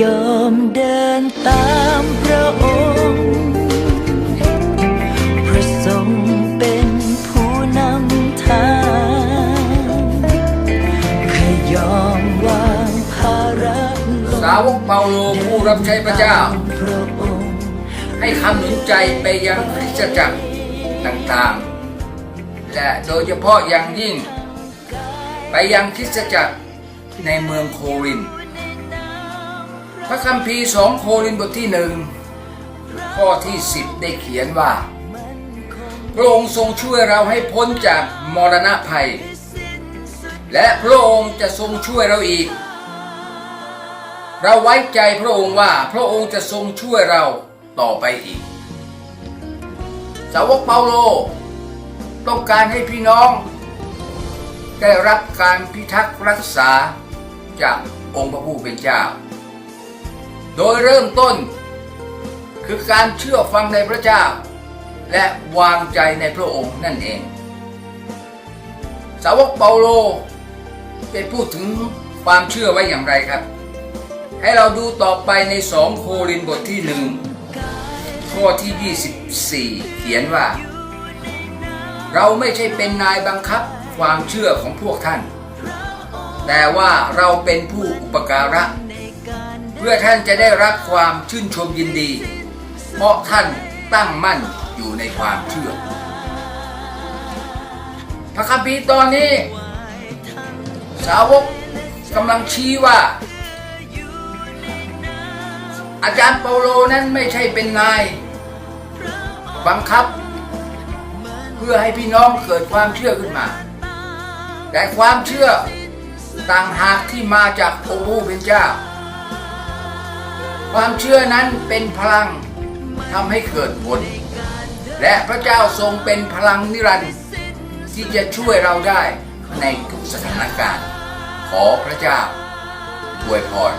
ยอมเดินตามพระองค์ พระทรงเป็นผู้นำทางเคยยอมวางภาระลงสาวกเปาโลผู้รับใช้พระเจ้า พระองค์ให้คำหนุนใจไปยังคริสตจักรต่างๆ และโดยเฉพาะอย่างยิ่ง ไปยังคริสตจักรในเมืองโครินธ์ พระคัมภีร์สองโครินธ์บทที่หนึ่งข้อที่สิบได้เขียนว่า พระองค์ทรงช่วยเราให้พ้นจากมรณะภัย และพระองค์จะทรงช่วยเราอีก เราไว้ใจพระองค์ว่าพระองค์จะทรงช่วยเราต่อไปอีก สาวกเปาโล ต้องการให้พี่น้อง ได้รับการพิทักษ์รักษาจากองค์พระผู้เป็นเจ้า โดยเริ่มต้น คือการเชื่อฟังในพระเจ้า และวางใจในพระองค์นั่นเอง สาวกเปาโลได้พูดถึงความเชื่อไว้อย่างไรครับ ให้เราดูต่อไปในสองโครินธ์บทที่หนึ่งข้อที่ 24 เขียนว่า เราไม่ใช่เป็นนายบังคับความเชื่อของพวกท่าน แต่ว่าเราเป็นผู้อุปการะ พื่อท่านจะได้รับความชื่นชมยินดี เพราะท่านตั้งมั่นอยู่ในความเชื่อ พระคัมภีร์ตอนนี้ สาวกกำลังชี้ว่า อาจารย์เปาโลนั้นไม่ใช่เป็นนายบังคับ เพื่อให้พี่น้องเกิดความเชื่อขึ้นมา แต่ความเชื่อต่างหากที่มาจากองค์ผู้เป็นเจ้า ความเชื่อนั้นเป็นพลังทำให้เกิดผล และพระเจ้าทรงเป็นพลังนิรันดร์ที่จะช่วยเราได้ในทุกสถานการณ์ ขอพระเจ้าอวยพร